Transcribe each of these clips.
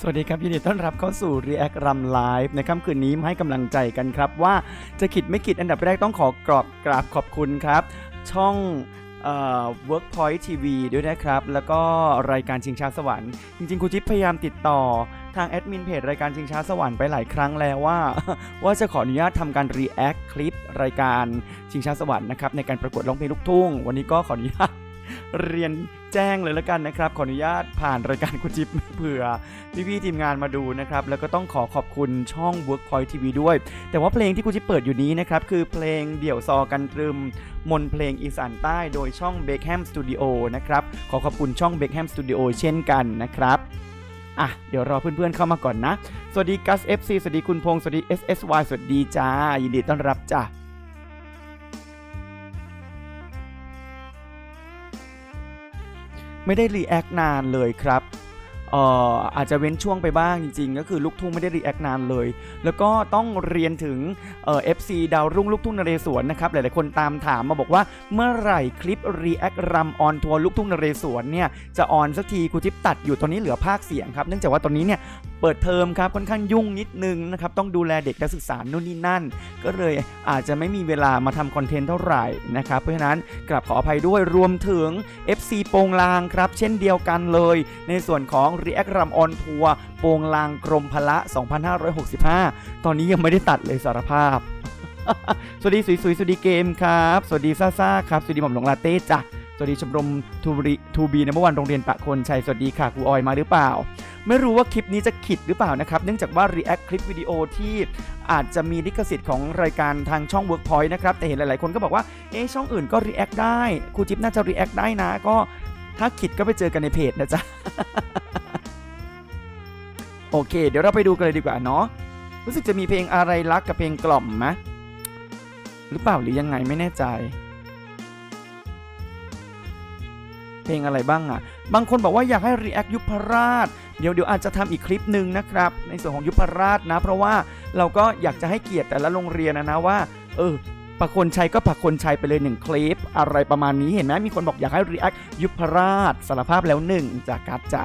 สวัสดีครับ ยินดีต้อนรับเข้าสู่ React รำไลฟ์ในค่ำคืนนี้มาให้กำลังใจกันครับ ว่าจะคิดไม่คิดอันดับแรกต้องขอกรอบกราบขอบคุณครับ ช่องเอ่อ Workpoint TV ด้วยนะครับ แล้วก็รายการชิงช้าสวรรค์ จริงๆครูจิ๊บพยายามติดต่อทางแอดมินเพจรายการชิงช้าสวรรค์ไปหลายครั้งแล้วว่า ว่าจะขออนุญาตทำการ React คลิปรายการชิงช้าสวรรค์นะครับในการประกวดร้องเพลงลูกทุ่ง วันนี้ก็ขออนุญาต เรียนแจ้งเลยแล้วกันนะครับ ขออนุญาตผ่านรายการคุณจิ๊บเผื่อพี่ๆทีมงานมาดูนะครับ แล้วก็ต้องขอขอบคุณช่อง Workpoint TV ด้วย แต่ว่าเพลงที่คุณจิ๊บเปิดอยู่นี้นะครับ คือเพลงเดี่ยวซอกันตรึม มนเพลงอีสานใต้โดยช่อง Beckham Studio นะครับ ขอขอบคุณช่อง Beckham Studio เช่นกันนะครับอะเดี๋ยวรอเพื่อนๆเข้ามาก่อนนะ สวัสดีกัส FC สวัสดีคุณพงศ์สวัสดี SSY สวัสดีจ้า ยินดีต้อนรับจ้า ไม่ได้รีแอคนานเลยครับเอ่ออาจจะเว้นช่วงไปบ้างจริงๆ ก็คือลูกทุ่งไม่ได้รีแอคนานเลย แล้วก็ต้องเรียนถึงเอ่อฟซีดาวรุ่งลูกทุ่งนเรศวรนะครับหลายๆคนตามถามมาบอกว่าเมื่อไหร่คลิปรีแอครำออนทัวร์ลูกทุ่งนเรศวรเนี่ยจะออนสักทีครูทิปตัดอยู่ตอนนี้เหลือภาคเสียงครับเนื่องจากว่าตอนนี้เนี่ย เปิดเทอมครับค่อนข้างยุ่งนิดนึงนะครับต้องดูแลเด็กนักศึกษานู่นนี่นั่น ก็เลยอาจจะไม่มีเวลามาทำคอนเทนต์เท่าไหร่นะครับเพราะฉะนั้นกลับขออภัยด้วยรวมถึง FC โปงลางครับ เช่นเดียวกันเลย ในส่วนของ React รำออนทัวร์โปงลางกรมพละ 2565 ตอนนี้ยังไม่ได้ตัดเลยสารภาพ สวัสดีสวยๆสวัสดีเกมครับ สวัสดีซ่าซ่าครับ สวัสดีหม่อมหลวงลาเต้จ้ะ สวัสดีชมรมทูบีทูบีในเมื่อวันโรงเรียนปะคนชัย สวัสดีค่ะครูออยมาหรือเปล่า ไม่รู้ว่าคลิปนี้จะขิดหรือเปล่านะครับ เนื่องจากว่า React คลิปวิดีโอที่อาจจะมีลิขสิทธิ์ของรายการทางช่อง Workpoint นะครับ แต่เห็นหลายๆคนก็บอกว่า เอ๊ช่องอื่นก็ React ได้ครูจิ๊บน่าจะ React ได้นะ ก็ถ้าขิดก็ไปเจอกันในเพจนะจ๊ะ โอเค เดี๋ยวเราไปดูกันเลยดีกว่าเนาะ รู้สึกจะมีเพลงอะไรรักกับเพลงกล่อมไหมหรือเปล่าหรือยังไงไม่แน่ใจ เพลงอะไรบ้างอะ่ะ บางคนบอกว่าอยากให้ react ยุพราช เดี๋ยวเดี๋ยวอาจจะทำอีกคลิปหนึ่งนะครับ ในส่วนของยุพราชนะ เพราะว่าเราก็อยากจะให้เกียรติแต่ละโรงเรียนนะนะว่า เออประคนชัยก็ประคนชัยไปเลยหนึ่งคลิป อะไรประมาณนี้เห็นไหมมีคนบอกอยากให้ react ยุพราชสารภาพแล้วหนึ่งจากการจ๋า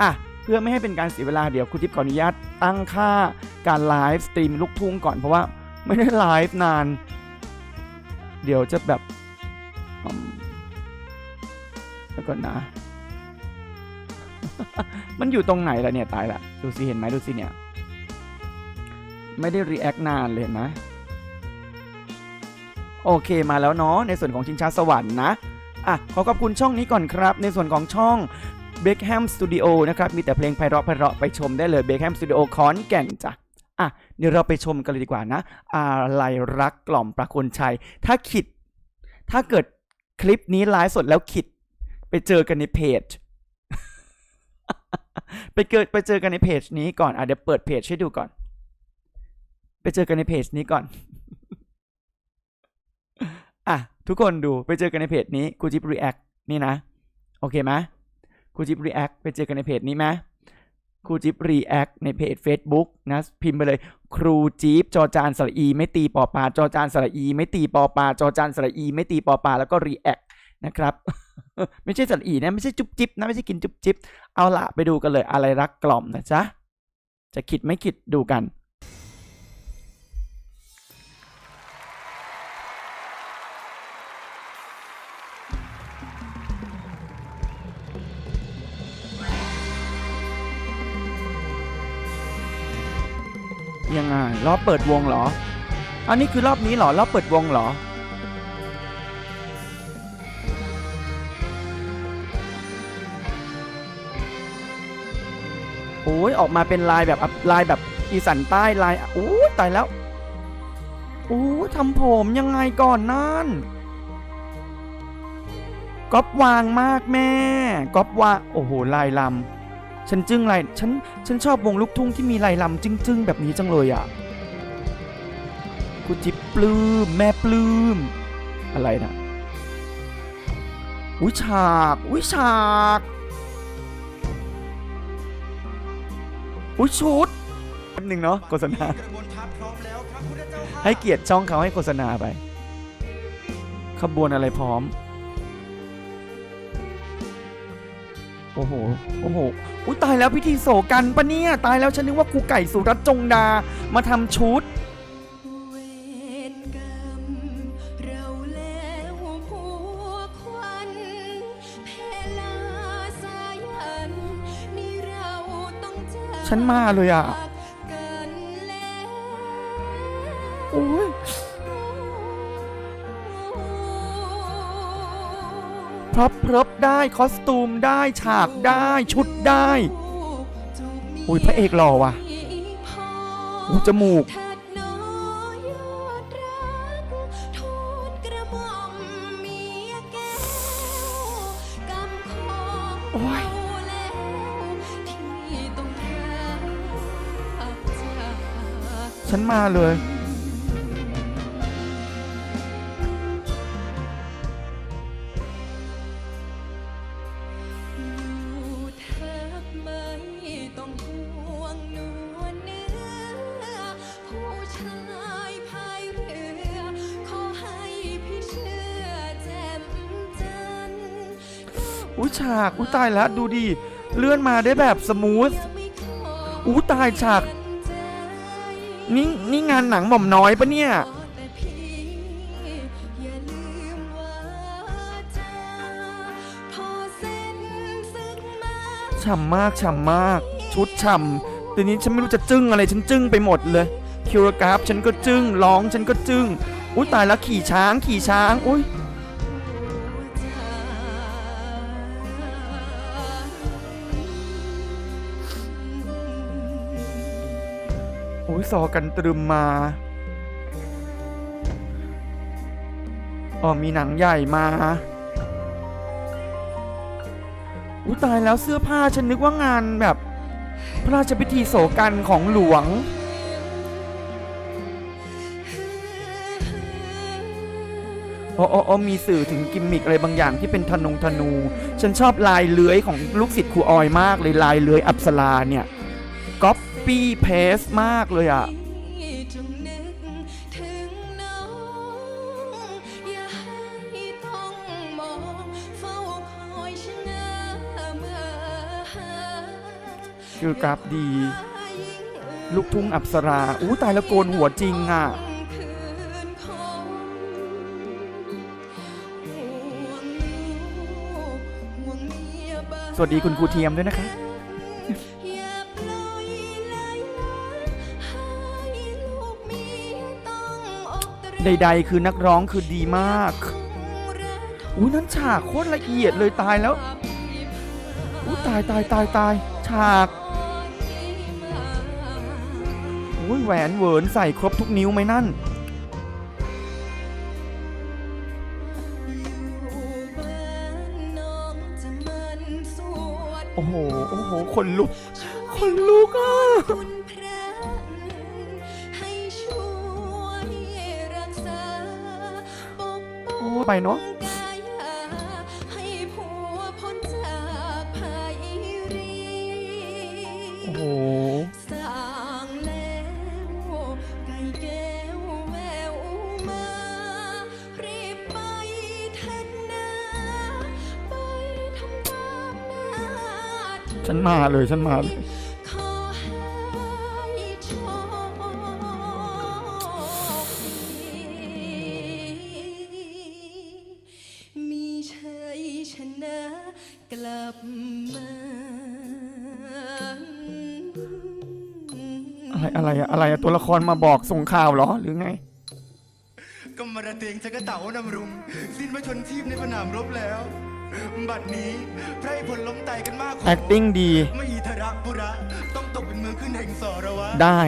อะเพื่อไม่ให้เป็นการเสียเวลาเดี๋ยวคุณทิพย์ขออนุญาตตั้งค่าการไลฟ์สตรีมลูกทุ่งก่อนเพราะว่าไม่ได้ไลฟ์นาน เดี๋ยวจะแบบ แล้วก่อนะ มันอยู่ตรงไหนล่ะเนี่ยตายละดูสิเห็นไหมดูสิเนี่ย ไม่ได้รีแอคนานเลยเห็นไหมโอเคมาแล้วเนาะในส่วนของชิงช้าสวรรค์นะอะขอขอบคุณช่องนี้ก่อนครับ ในส่วนของช่อง Beckham Studio นะครับ มีแต่เพลงไพเราะไพเราะไปชมได้เลย Beckham Studio ขอนแก่นจ้ะอะเดี๋ยวเราไปชมกันเลยดีกว่านะ อะไรรักกล่อมประคนชัย ถ้าขิด ถ้าเกิดคลิปนี้ไลฟ์สดแล้วขิด ไปเจอกันในเพจ ไปเกิดไปเจอกันในเพจนี้ก่อนอะเดี๋ยวเปิดเพจให้ดูก่อน ไปเจอกันในเพจนี้ก่อนอะทุกคนดูไปเจอกันในเพจนี้กูจิบรีแอคนี่นะ โอเคไหมครูจิบรีแอคไปเจอกันในเพจนี้ไหมครูจิ๊บรีแอคในเพจ Facebook นะ พิมพ์ไปเลย ครูจิ๊บจอจานสระอี ไม่ตีปอปาจอจานสระอี ไม่ตีปอปาจอจานสระอี ไม่ตีปอปาแล้วก็รีแอคนะครับ ไม่ใช่สระอีนะไม่ใช่จุ๊บจิ๊บนะไม่ใช่กินจุ๊บจิ๊บเอาละไปดูกันเลยอะไรรักกล่อมนะจ๊ะจะคิดไม่คิดดูกันยังไงรอบเปิดวงเหรอ อันนี้คือรอบนี้เหรอ รอบเปิดวงเหรอ โอ้ยออกมาเป็นลายแบบลายแบบอีสันใต้ลายโอ้ยตายแล้วโอ้ยทำผมยังไงก่อนนั่นก๊อปวางมากแม่ก๊อปวาโอ้โหลายลำฉันจึ้งลายฉันฉันชอบวงลูกทุ่งที่มีลายลำจึ้งๆแบบนี้จังเลยอะกูจิบปลื้มแม่ปลื้มอะไรนะอุ้ยฉากอุ้ยฉาก อุ้ยชุดแป๊บนึงเนาะโฆษณา ให้เกียรติช่องเขาให้โฆษณาไป ขบวนอะไรพร้อม โอ้โห โอ้โห อุ้ยตายแล้วพิธีโศกันปะเนี่ย ตายแล้วฉันนึกว่าครูไก่สุรัตจงดา มาทำชุด ฉันมาเลยอะโอ้ยพร็อพพร็อพได้คอสตูมได้ฉากได้ชุดได้ อุ้ยพระเอกหล่อว่ะอู้จมูก ฉันมาเลย อยู่แทบไม่ต้องห่วงนวลเนื้อ ผู้ชายพายเรือ ขอให้พี่เชื่อแจ่มจันทร์อุ้ยฉาก อุ้ยตายแล้วดูดิ เลื่อนมาได้แบบสมูท ยังไม่ขอ อู้ตายฉากใจ นี่นี่งานหนังหม่อมน้อยปะเนี่ย ฉ่ำมากฉ่ำมาก ชุดฉ่ำทีนี้ฉันไม่รู้จะจึ้งอะไรฉันจึ้งไปหมดเลยคิวรกราฟฉันก็จึ้งร้องฉันก็จึ้งอุ้ยตายแล้วขี่ช้างขี่ช้างอุ้ย อุ้ยสอกันตรึมมา อ๋อมีหนังใหญ่มาอุ้ตายแล้วเสื้อผ้าฉันนึกว่างานแบบ พระราชพิธีโศกันของหลวง อ๋ออ๋อออมีสื่อถึงกิมมิกอะไรบางอย่างที่เป็นธนงธนู ฉันชอบลายเลื้อยของลูกศิษย์ครูออยมากเลยลายเลื้อยอัปสราเนี่ยก๊อป ปี้เพสมากเลยอะคือกราฟดี ลูกทุ่งอัปสรา อู้ตายล้วโกนหัวจริงอะคืนคงห่วงลูกห่วงเมียบ้านสวัสดีคุณครูเทียมด้วยนะคะ ใด ๆ คือนักร้องคือดีมากอู้ยนั้นฉากโคตรละเอียดเลยตายแล้วอู้ตายตายตายตายฉากอุ้ยแหวนเหวินใส่ครบทุกนิ้วไหมนั่น โอ้โห โอ้โห คนลุก คนลุกอะ ป้องโอ้ไปเนาะกายให้ผัวพ้นจากภัยรีโอ้โหสร้างแล้วไก่แก้วแววมารีบไปเถิดนาไปทำตามหน้าที่ฉันมาเลยฉันมาเลย อะไรอะไรอะอะไรอะตัวละครมาบอกส่งข่าวเหรอหรือไงก็มาระเตงจักระเต๋านำรุง สิ้นพระชนชีพในสนามรบแล้ว บัดนี้ไพร่พลล้มตายกันมากขอ acting ดีไม่อีธระปุระต้องตกเป็นเมืองขึ้นแห่งสรวะได้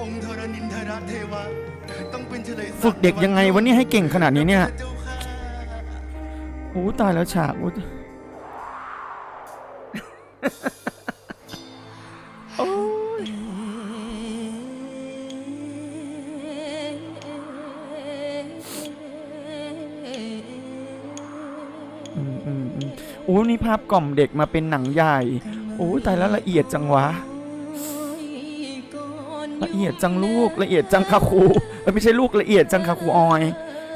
องค์ธรณินทรเทวะ ต้องเป็นเฉลยศัฝึกเด็กยังไงวะเนี่ยให้เก่งขนาดนี้เนี่ย เจ้าค่ะ โอ้ตายแล้วฉากอู้ ภาพกล่อมเด็กมาเป็นหนังใหญ่ โอ้ตายแล้วละเอียดจังวะ ละเอียดจังลูกละเอียดจังคาคูไม่ใช่ลูกละเอียดจังคาคูออย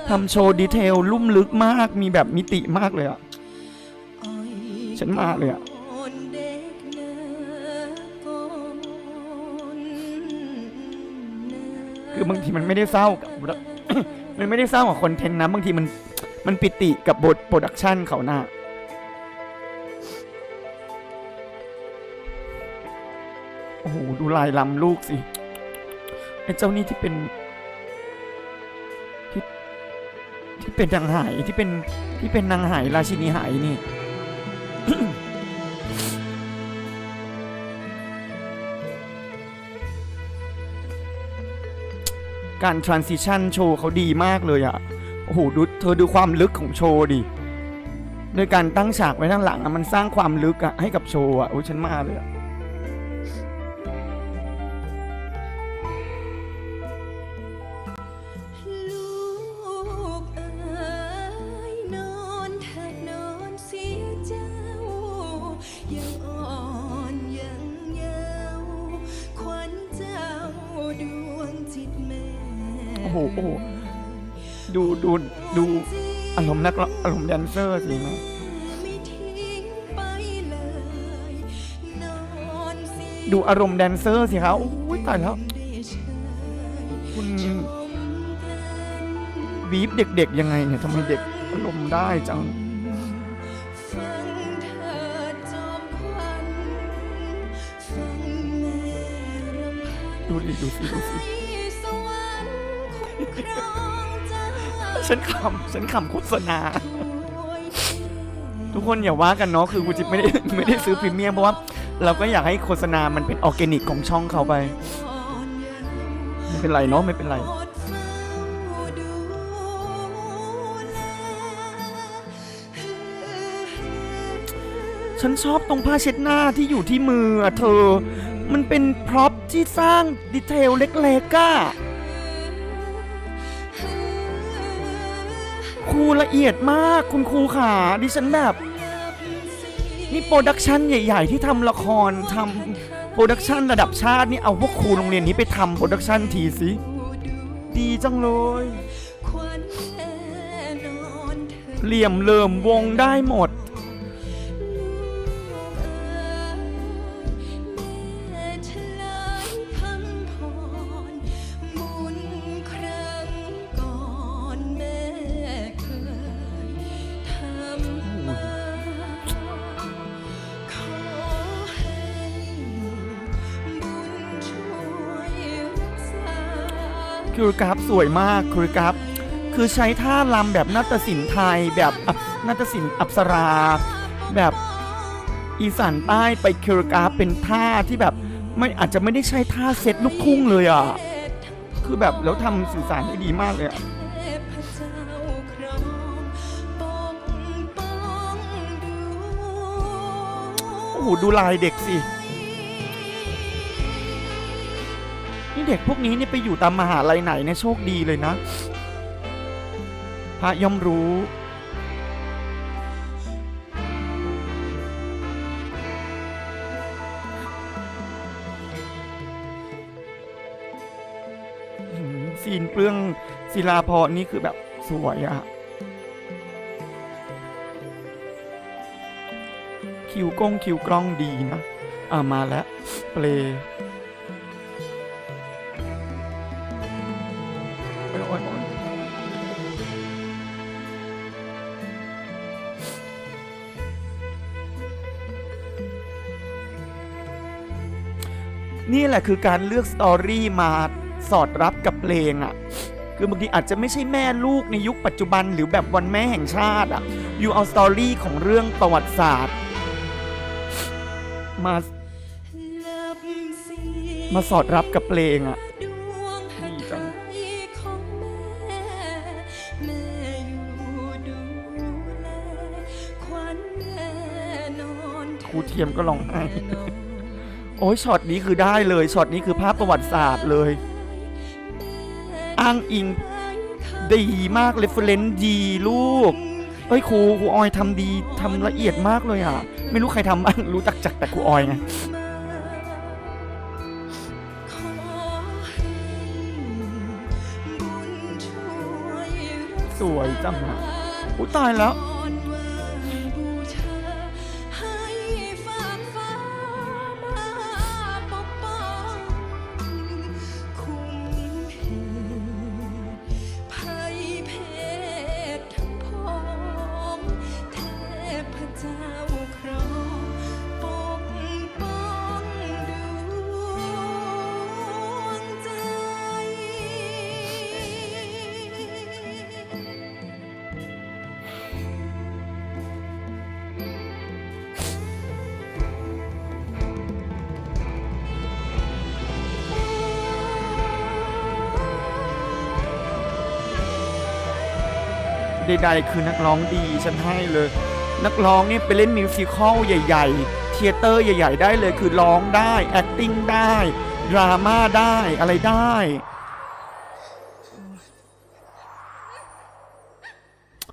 ทำโชว์ดีเทลลุ่มลึกมากมีแบบมิติมากเลยอะฉันมาเลยอะคือบางทีมันไม่ได้เศร้ากับมันไม่ได้เศร้ากับคอนเทนต์นะบางทีมันมันปิติกับบทโปรดักชันเขานะ่ะ อ้โห ดูลายลำลูกสิ ไอ้เจ้านี่ที่เป็น ที่ที่เป็นนางหายที่เป็นที่เป็นนางหายราชินีหายนี่การ transition โชว์เขาดีมากเลยอะโอ้โหดูเธอดูความลึกของโชว์ดิ โดยการตั้งฉากไว้ข้างหลังอะมันสร้างความลึกอะให้กับโชว์อะโอ้ยฉันมาเลยอะ องอารมณ์แดนเซอร์สินะไม่ทิ้งไปเลยนอนเสียดูอารมณ์แดนเซอร์สิครับโอ้ยตายแล้วได้เชยคุณชมกันบีบเด็กๆ ยังไงเนี่ยทำไมเด็กอารมณ์ได้จังฟังเธอจอมขวัญฟังแม่รำพันดูดิดูสิดูสิให้สวรรค์คุ้มครองเจ้าฉันขำฉันขำโฆษณาช่วยเท ทุกคนอย่าว่ากันเนาะคือกูจิบไม่ได้ไม่ได้ซื้อพรีเมียมเพราะว่าเราก็อยากให้โฆษณามันเป็นออร์แกนิกของช่องเขาไป ไม่เป็นไรเนาะไม่เป็นไร ฉันชอบตรงผ้าเช็ดหน้าที่อยู่ที่มืออะเธอ มันเป็นพร็อพที่สร้างดีเทลเล็กๆก้า รูละเอียดมากคุณครูขาดิฉันแบบนี่โปรดักชันใหญ่ ๆ ที่ทำละครทำโปรดักชันระดับชาตินี่เอาพวกครูโรงเรียนนี้ไปทำโปรดักชันทีสิดีจังเลยเหลี่ยมเลิมวงได้หมด คิกราฟสวยมากคิกราฟคือใช้ท่าลำแบบนาฏศิลป์ไทย แบบนาฏศิลป์อัปสรา แบบอีสานใต้ไปคิกราฟเป็นท่าที่แบบไม่อาจจะไม่ได้ใช้ท่าเซตลูกทุ่งเลยอะคือแบบแล้วทำสื่อสารได้ดีมากเลยอะโอ้โหดูลายเด็กสิ เด็กพวกนี้เนี่ยไปอยู่ตามมหาลัยไหนเนี่ยโชคดีเลยนะ พระย่อมรู้อื้อหือซีนเปลืองศิลาพรนี่คือแบบสวยอะคิวกล้องคิวกล้องดีนะ อ่ามาแล้ว เปล นี่แหละคือการเลือกสตอรี่มาสอดรับกับเพลงอะ่ะ คือบางทีอาจจะไม่ใช่แม่ลูกในยุคปัจจุบันหรือแบบวันแม่แห่งชาติอะ่ะ อยู่เอาสตอรี่ของเรื่องประวัติศาสตร์ มา มาสอดรับกับเพลงอะดวงหัดีตจังถ์ของแม่แม่อยู่ดูแลขวัญแม่นอนครูเทียมก็ร้องไห้ โอ้ยช็อตนี้คือได้เลยช็อตนี้คือภาพประวัติศาสตร์เลย อ้างอิงดีมากเรฟเฟรนซ์ดีลูกเอ้ยครูครูออยทำดีทำละเอียดมากเลยอะ ไม่รู้ใครทำบ้างรู้จักจักแต่ครูออยไงสวยจังอะอุ้ยตายแล้ว ใดๆ คือนักร้องดีฉันให้เลย นักร้องเนี่ยไปเล่นมิวสิควลใหญ่ๆเทเตอร์ใหญ่ ๆ ได้เลยคือร้องได้ acting ได้ ดราม่าได้อะไรได้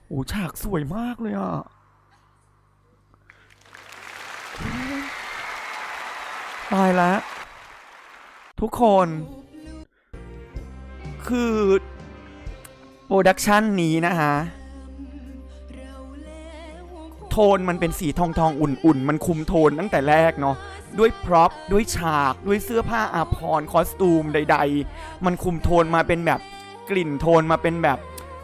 โอ้ฉากสวยมากเลยอะตายแล้วทุกคน คือ โปรดักชันนี้นะฮะ โทนมันเป็นสีทองทองๆอุ่นๆ มันคุมโทนตั้งแต่แรกเนาะด้วยพร็อพด้วยฉากด้วยเสื้อผ้าอาภรณ์คอสตูมใด ๆ มันคุมโทนมาเป็นแบบกลิ่นโทนมาเป็นแบบ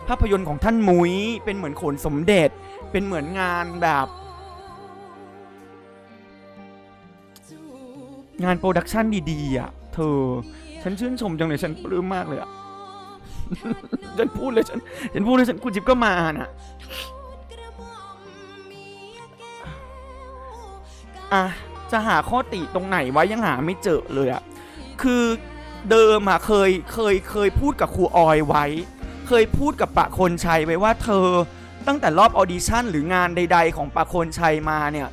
ภาพยนตร์ของท่านมุ้ยเป็นเหมือนโขนสมเด็จ เป็นเหมือนงานแบบ งานโปรดักชันดีๆอะเธอ ฉันชื่นชมจังเลยฉันปลื้มมากเลยอะ ฉันพูดเลยฉัน ฉันพูดเลยฉันคุณจิ๊บก็มาน่ะ อะจะหาข้อติตรงไหนวะยังหาไม่เจอเลยอะคือเดิมอะเคยเคยเคยพูดกับครูออยไว้ เคยพูดกับปะคนชัยไว้ว่าเธอตั้งแต่รอบออดิชั่นหรืองานใด ๆ ของปะคนชัยมาเนี่ย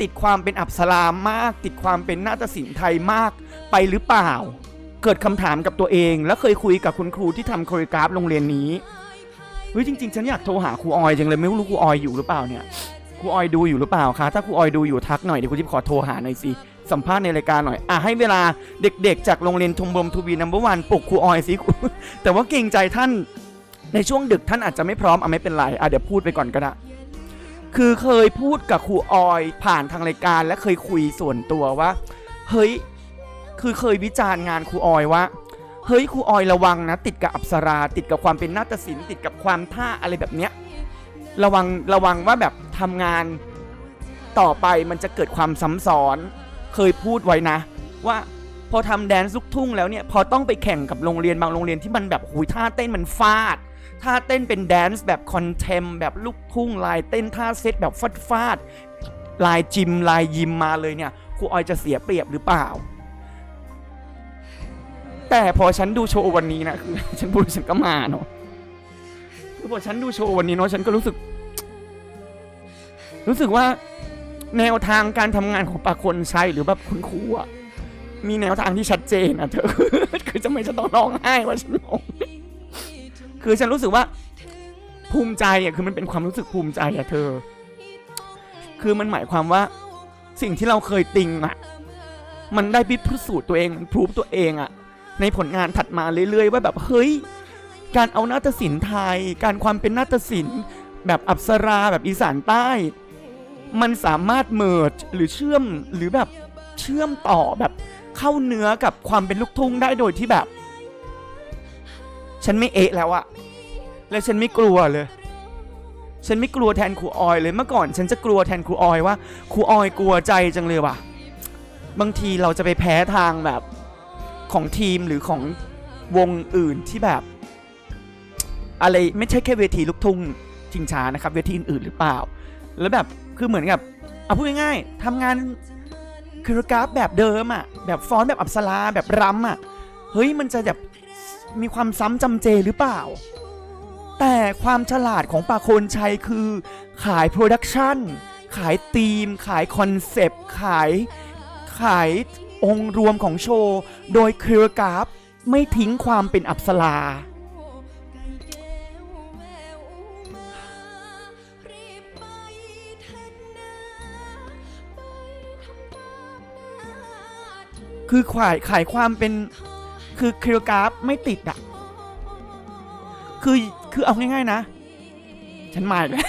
ติดความเป็นอับสรามมาก ติดความเป็นนาฏศิลป์ไทยมากไปหรือเปล่า เกิดคำถามกับตัวเอง แล้วเคยคุยกับคุณครูที่ทำโคโรกราฟโรงเรียนนี้เฮ้ยจริงๆ ฉันอยากโทรหาครูออยจังเลยไม่รู้ครูออยอยู่หรือเปล่าเนี่ย ครูออยดูอยู่หรือเปล่าคะถ้าครูออยดูอยู่ทักหน่อยเดี๋ยวครูจิ๊บขอโทรหาหน่อยสิสัมภาษณ์ในรายการหน่อยอะให้เวลาเด็กๆ จากโรงเรียนทงบมทูบีนัมเบอร์วันปลุกครูออยสิแต่ว่าเกรงใจท่านในช่วงดึกท่านอาจจะไม่พร้อมอะไม่เป็นไรอะเดี๋ยวพูดไปก่อนก็ได้คือเคยพูดกับครูออยผ่านทางรายการและเคยคุยส่วนตัวว่าเฮ้ยคือเคยวิจารณ์งานครูออยว่าเฮ้ยครูออยระวังนะ ติดกับอัปสราติดกับความเป็นนาฏศิลป์ติดกับความท่าอะไรแบบเนี้ย ระวังระวังว่าแบบทำงานต่อไปมันจะเกิดความซ้ำซ้อน เคยพูดไว้นะ ว่าพอทำแดนซ์ลูกทุ่งแล้วเนี่ย พอต้องไปแข่งกับโรงเรียนบางโรงเรียนที่มันแบบหุยท่าเต้นมันฟาดท่าเต้นเป็นแดนซ์แบบคอนเทมแบบลูกทุ่งลายเต้นท่าเซตแบบฟาดฟาดลายจิมลายยิมมาเลยเนี่ยครูออยจะเสียเปรียบหรือเปล่า แต่พอฉันดูโชว์วันนี้นะคือฉันพูดฉันก็มาเนาะ พอฉันดูโชว์วันนี้เนาะฉันก็รู้สึก รู้สึกว่า แนวทางการทำงานของปากคนใชัยหรือแบบคุณครูอะมีแนวทางที่ชัดเจนอะเธอ คือจะไม่จะต้องร้องไห้ว่าฉันงงคือฉันรู้สึกว่า ภูมิใจอะคือมันเป็นความรู้สึกภูมิใจอะเธอ คือมันหมายความว่าสิ่งที่เราเคยติงอะมันได้พิสูจน์ตัวเองมันพรูฟตัวเองอะในผลงานถัดมาเรื่อยๆว่าแบบเฮ้ย การเอานาฏศิลป์ไทย การความเป็นนาฏศิลป์ แบบอัปสราแบบอีสานใต้ มันสามารถเมิร์จหรือเชื่อมหรือแบบเชื่อมต่อแบบเข้าเนื้อกับความเป็นลูกทุ่งได้โดยที่แบบ ฉันไม่เอะแล้วอะและฉันไม่กลัวเลย ฉันไม่กลัวแทนครูออยเลยเมื่อก่อน ฉันจะกลัวแทนครูออยว่าครูออยกลัวใจจังเลยว่ะ บางทีเราจะไปแพ้ทางแบบของทีมหรือของวงอื่นที่แบบ อะไรไม่ใช่แค่เวทีลูกทุ่งชิงช้านะครับ เวทีอื่นๆหรือเปล่า แล้วแบบคือเหมือนกับเอาพูดง่ายๆทำงานคือรกราฟแบบเดิมอะแบบฟอนต์แบบอับสลาแบบรำอะเฮ้ยมันจะแบบมีความซ้ำจำเจหรือเปล่า แต่ความฉลาดของปาโคนชัยคือขายโปรดักชันขายธีม ขายคอนเซปต์ขายขายองค์รวมของโชว์ โดยเครือกราฟไม่ทิ้งความเป็นอับสลา คือขายขายความเป็นคือครือกราฟไม่ติดอะคือคือเอาง่ายๆนะ ฉันหมาอีกแล้ว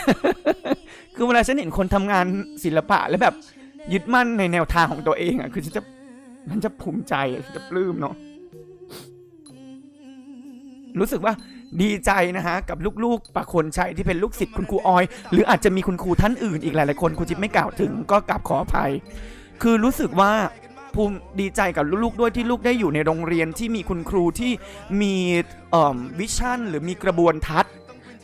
คือเวลาฉันเห็นคนทำงานศิลปะแล้วแบบยึดมั่นในแนวทางของตัวเองอะคือฉันจะมันจะภูมิใจจะปลื้มเนาะรู้สึกว่าดีใจนะฮะ กับลูกๆประคนชัยที่เป็นลูกศิษย์คุณครูออย หรืออาจจะมีคุณครูท่านอื่นอีกหลายๆคนครูจิ๊บไม่กล่าวถึงก็กราบขออภัย คือรู้สึกว่า ภูมิดีใจกับลูกๆด้วยที่ลูกได้อยู่ในโรงเรียนที่มีคุณครูที่มีวิชั่น หรือมีกระบวนทัศน์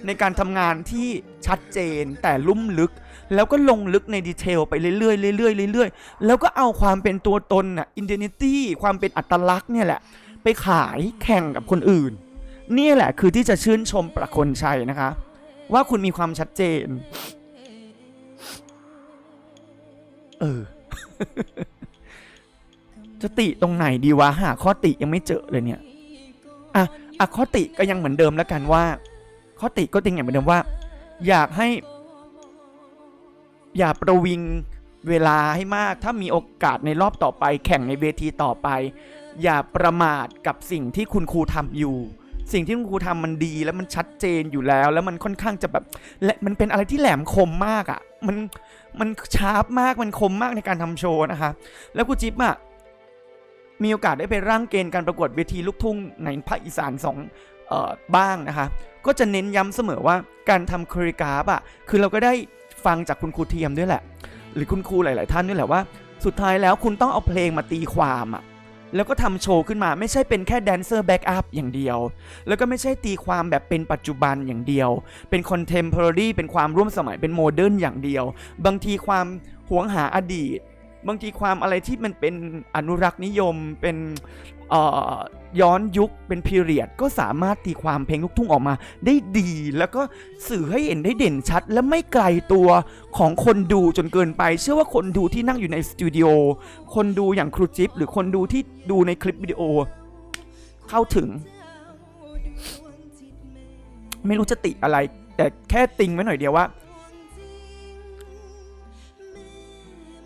ในการทำงานที่ชัดเจนแต่ลุ่มลึก แล้วก็ลงลึกในดีเทลไปเรื่อยๆเรื่อยๆเรื่อยๆ แล้วก็เอาความเป็นตัวตนน่ะอินเดนิตี้ความเป็นอัตลักษณ์เนี่ยแหละ ไปขายแข่งกับคนอื่น นี่แหละคือที่จะชื่นชมประคนชัยนะคะ ว่าคุณมีความชัดเจน เออ จะติตรงไหนดีวะหาข้อติยังไม่เจอเลยเนี่ยอะอะข้อติก็ยังเหมือนเดิมแล้วกันว่า ข้อติก็ติงอย่างเหมือนเดิมว่า อยากให้ อย่าประวิงเวลาให้มาก ถ้ามีโอกาสในรอบต่อไป แข่งในเวทีต่อไป อย่าประมาทกับสิ่งที่คุณครูทำอยู่ สิ่งที่คุณครูทำมันดีแล้วมันชัดเจนอยู่แล้ว แล้วมันค่อนข้างจะแบบและมันเป็นอะไรที่แหลมคมมากอะ่ะ มันมันชาร์ปมากมันคมมากในการทำโชว์นะคะ แล้วครูจิ๊บอะ่ะ มีโอกาสได้ไปร่างเกณฑ์การประกวดเวทีลูกทุ่งในภาคอีสานสองออบ้างนะคะ ก็จะเน้นย้ำเสมอว่าการทำคริกราฟอะคือเราก็ได้ฟังจากคุณครูเทียมด้วยแหละ หรือคุณครูหลาย ๆ ท่านด้วยแหละว่า สุดท้ายแล้วคุณต้องเอาเพลงมาตีความอะแล้วก็ทำโชว์ขึ้นมาไม่ใช่เป็นแค่แดนเซอร์แบ็กอัพอย่างเดียว แล้วก็ไม่ใช่ตีความแบบเป็นปัจจุบันอย่างเดียว เป็นคอนเทมพอร์รี่เป็นความร่วมสมัยเป็นโมเดิร์นอย่างเดียว บางทีความหวงหาอดีต บางทีความอะไรที่มันเป็นอนุรักษ์นิยมเป็นย้อนยุคเป็นพีเรียดก็สามารถตีความเพลงลูกทุ่งออกมา ได้ดี แล้วก็สื่อให้เห็นได้เด่นชัด และไม่ไกลตัวของคนดูจนเกินไป เชื่อว่าคนดูที่นั่งอยู่ในสตูดิโอคนดูอย่างครูจิ๊บหรือคนดูที่ดูในคลิปวิดีโอ เข้าถึง ไม่รู้จะติอะไร แต่แค่ติงไว้หน่อยเดียวว่า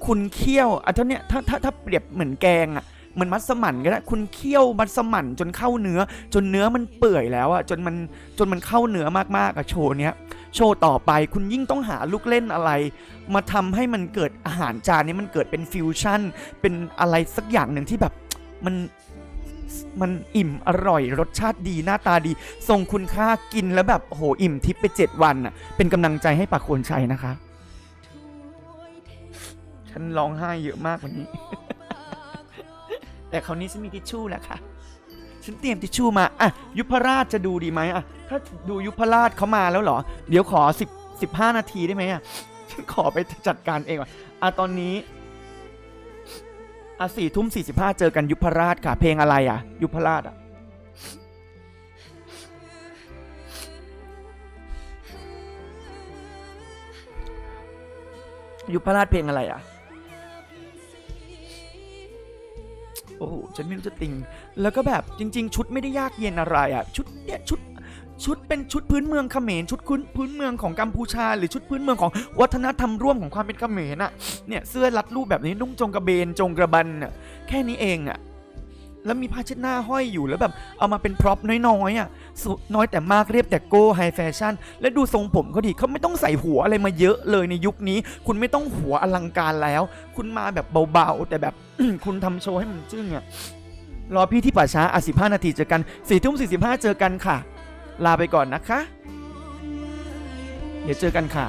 คุณเคี่ยวอะเท่าเนี้ยถ้าถ้าถ้าเปรียบเหมือนแกงอะเหมือนมัสมั่นก็ได้คุณเคี่ยวมัสมั่นจนเข้าเนื้อ จนเนื้อมันเปื่อยแล้วอะจนมันจนมันเข้าเนื้อมากๆอะโชว์เนี้ยโชว์ต่อไปคุณยิ่งต้องหาลูกเล่นอะไร มาทำให้มันเกิดอาหารจานนี้มันเกิดเป็นฟิวชั่น เป็นอะไรสักอย่างหนึ่งที่แบบมันมันอิ่มอร่อยรสชาติดีหน้าตาดีทรงคุณค่ากินแล้วแบบโอ้โหอิ่มทิพย์ไป 7 วันอะเป็นกำลังใจให้ปากโคนชัยนะคะ ฉันร้องไห้เยอะมากวันนี้ แต่คราวนี้ฉันมีทิชชู่แล้วค่ะ ฉันเตรียมทิชชู่มา อะ ยุพราชจะดูดีไหมอะ ถ้าดูยุพราชเขามาแล้วเหรอ เดี๋ยวขอสิบสิบห้านาทีได้ไหมอะ ฉันขอไปจัดการเองว่ะอะตอนนี้อะสี่ทุ่มสี่สิบห้าเจอกันยุพราชค่ะ เพลงอะไรอะ ยุพราชอะยุพราชเพลงอะไรอะ โอ้โหฉันไม่รู้จะติง แล้วก็แบบจริง ๆ ชุดไม่ได้ยากเย็นอะไรอะ ชุดเนี่ยชุดชุดเป็นชุดพื้นเมืองเขมรชุดพื้นเมืองของกัมพูชา หรือชุดพื้นเมืองของวัฒนธรรมร่วมของความเป็นเขมรน่ะเนี่ยเสื้อรัดรูปแบบนี้นุ่งจงกระเบนจงกระบันน่ะแค่นี้เองอะ แล้วมีผ้าเช็ดหน้าห้อยอยู่แล้วแบบเอามาเป็นพร็อพน้อยๆอะน้อยแต่มากเรียบแต่โก้ไฮแฟชั่น และดูทรงผมเขาดิเขาไม่ต้องใส่หัวอะไรมาเยอะเลยในยุคนี้ คุณไม่ต้องหัวอลังการแล้ว คุณมาแบบเบาๆ แต่แบบคุณทำโชว์ให้มันจึ้งอะรอพี่ที่ป่าช้าอะสิบห้านาทีเจอกันสี่ทุ่มสี่สิบห้าเจอกันค่ะ ลาไปก่อนนะคะ เดี๋ยวเจอกันค่ะ